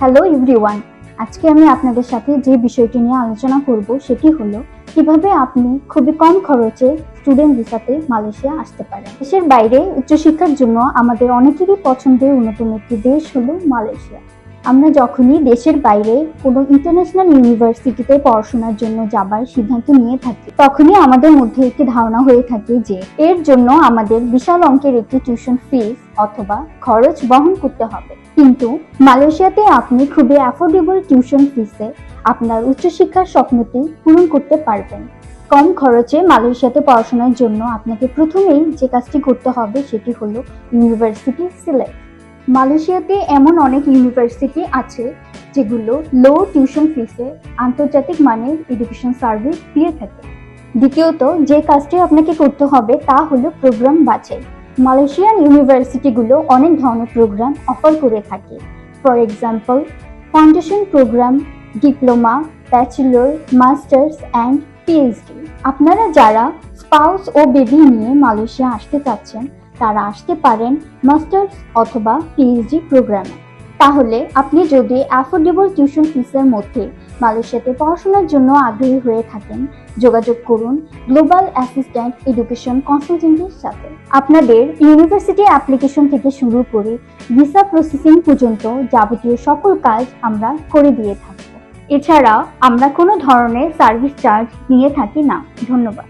Hello everyone আজকে আমি আপনাদের সাথে যে বিষয়টি নিয়ে আলোচনা করব সেটি হলো, কীভাবে আপনি খুবই কম খরচে স্টুডেন্ট ভিসাতে মালয়েশিয়া আসতে পারেন। দেশের বাইরে উচ্চশিক্ষার জন্য আমাদের অনেকেরই পছন্দের অন্যতম একটি দেশ হলো মালয়েশিয়া। আমরা যখনই দেশের বাইরে কোনো ইন্টারন্যাশনাল ইউনিভার্সিটিতে পড়াশোনার জন্য যাবার সিদ্ধান্ত নিয়ে থাকি, তখনই আমাদের মধ্যে একটি ধারণা হয়ে থাকে যে এর জন্য আমাদের বিশাল অঙ্কের একটি টিউশন ফিস অথবা খরচ বহন করতে হবে। কিন্তু মালয়েশিয়াতে আপনি খুবই অ্যাফোর্ডেবল টিউশন ফিসে আপনার উচ্চশিক্ষার স্বপ্নটি পূরণ করতে পারবেন। কম খরচে মালয়েশিয়াতে পড়াশোনার জন্য আপনাকে প্রথমেই যে কাজটি করতে হবে সেটি হলো ইউনিভার্সিটি সিলেক্ট মালয়েশিয়াতে এমন অনেক ইউনিভার্সিটি আছে যেগুলো লো টিউশন ফিসে আন্তর্জাতিক মানের এডুকেশন সার্ভিস দিয়ে থাকে। দ্বিতীয়ত, যে কাজটি আপনাকে করতে হবে তা হলো প্রোগ্রাম বাছাই। মালয়েশিয়ান ইউনিভার্সিটিগুলো অনেক ধরনের প্রোগ্রাম অফার করে থাকে। For example foundation programme diploma bachelor masters and PhD আপনারা যারা স্পাউস ও বেবি নিয়ে মালয়েশিয়া আসতে চাচ্ছেন, তারা আসতে পারেন মাস্টার্স অথবা পিএইচডি প্রোগ্রামে। তাহলে আপনি যদি অ্যাফোর্ডেবল টিউশন ফিসের মধ্যে মালয়েশিয়াতে পড়াশোনার জন্য আগ্রহী হয়ে থাকেন, যোগাযোগ করুন গ্লোবাল অ্যাসিস্ট্যান্ট এডুকেশন কনসালটেন্টের সাথে। আপনাদের ইউনিভার্সিটি অ্যাপ্লিকেশন থেকে শুরু করে ভিসা প্রসেসিং পর্যন্ত যাবতীয় সকল কাজ আমরা করে দিয়ে থাকব। এছাড়া আমরা কোনো ধরনের সার্ভিস চার্জ নিয়ে থাকি না। ধন্যবাদ।